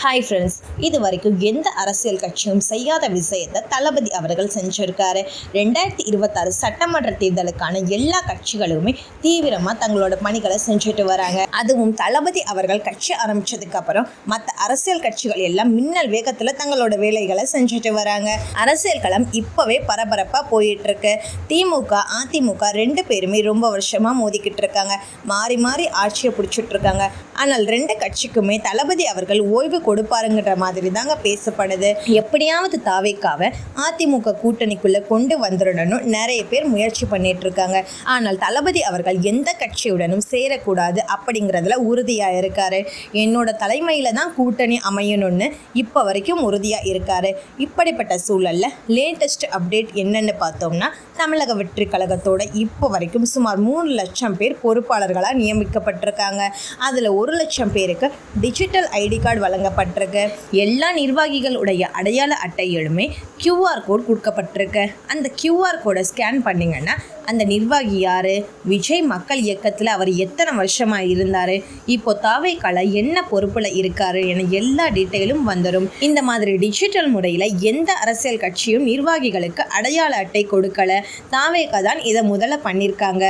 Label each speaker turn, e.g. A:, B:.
A: Hi friends இது வரைக்கும் எந்த அரசியல் கட்சியும் செய்யாத விஷயத்தை தளபதி அவர்கள் செஞ்சுருக்காரு. ரெண்டாயிரத்தி இருபத்தாறு சட்டமன்ற தேர்தலுக்கான எல்லா கட்சிகளுமே தீவிரமாக தங்களோட பணிகளை செஞ்சுட்டு வராங்க. அதுவும் தளபதி அவர்கள் கட்சி ஆரம்பிச்சதுக்கு அப்புறம் மற்ற அரசியல் கட்சிகள் எல்லாம் மின்னல் வேகத்தில் தங்களோட வேலைகளை செஞ்சுட்டு வராங்க. அரசியல் களம் இப்போவே பரபரப்பாக போயிட்டு இருக்கு திமுக அதிமுக ரெண்டு பேருமே ரொம்ப வருஷமாக மோதிக்கிட்டு இருக்காங்க. மாறி மாறி ஆட்சியை பிடிச்சிட்டு இருக்காங்க. ஆனால் ரெண்டு கட்சிக்குமே தளபதி அவர்கள் ஓய்வு கொடுப்பாருங்கிற மாதிரி தாங்க பேசப்படுது. எப்படியாவது தாவேக்காவை அதிமுக கூட்டணிக்குள்ள கொண்டு வந்துடணும் நிறைய பேர் முயற்சி பண்ணிட்டு இருக்காங்க ஆனால் தளபதி அவர்கள் எந்த கட்சியுடனும் சேரக்கூடாது அப்படிங்கிறதுல உறுதியாக இருக்காரு. என்னோட தலைமையில தான் கூட்டணி அமையணும்னு இப்போ வரைக்கும் உறுதியாக இருக்காரு. இப்படிப்பட்ட சூழல்ல லேட்டஸ்ட் அப்டேட் என்னன்னு பார்த்தோம்னா தமிழக வெற்றி கழகத்தோட இப்போ வரைக்கும் சுமார் மூணு லட்சம் பேர் பொறுப்பாளர்களாக நியமிக்கப்பட்டிருக்காங்க. அதில் ஒரு லட்சம் பேருக்கு டிஜிட்டல் ஐடி கார்டு வழங்க வழங்கப்பட்டிருக்கு எல்லா நிர்வாகிகளுடைய அடையாள அட்டையிலுமே கியூஆர் கோட் கொடுக்கப்பட்டிருக்கு. அந்த கியூஆர் கோடை ஸ்கேன் பண்ணிங்கன்னா அந்த நிர்வாகி யார்? விஜய் மக்கள் இயக்கத்தில் அவர் எத்தனை வருஷமாக இருந்தார்? இப்போ தாவேக்கால என்ன பொறுப்பில் இருக்காரு என எல்லா டீட்டெயிலும் வந்துடும் இந்த மாதிரி டிஜிட்டல் முறையில் எந்த அரசியல் கட்சியும் நிர்வாகிகளுக்கு அடையாள அட்டை கொடுக்கல. தாவேக்கா தான் இதை முதல்ல பண்ணியிருக்காங்க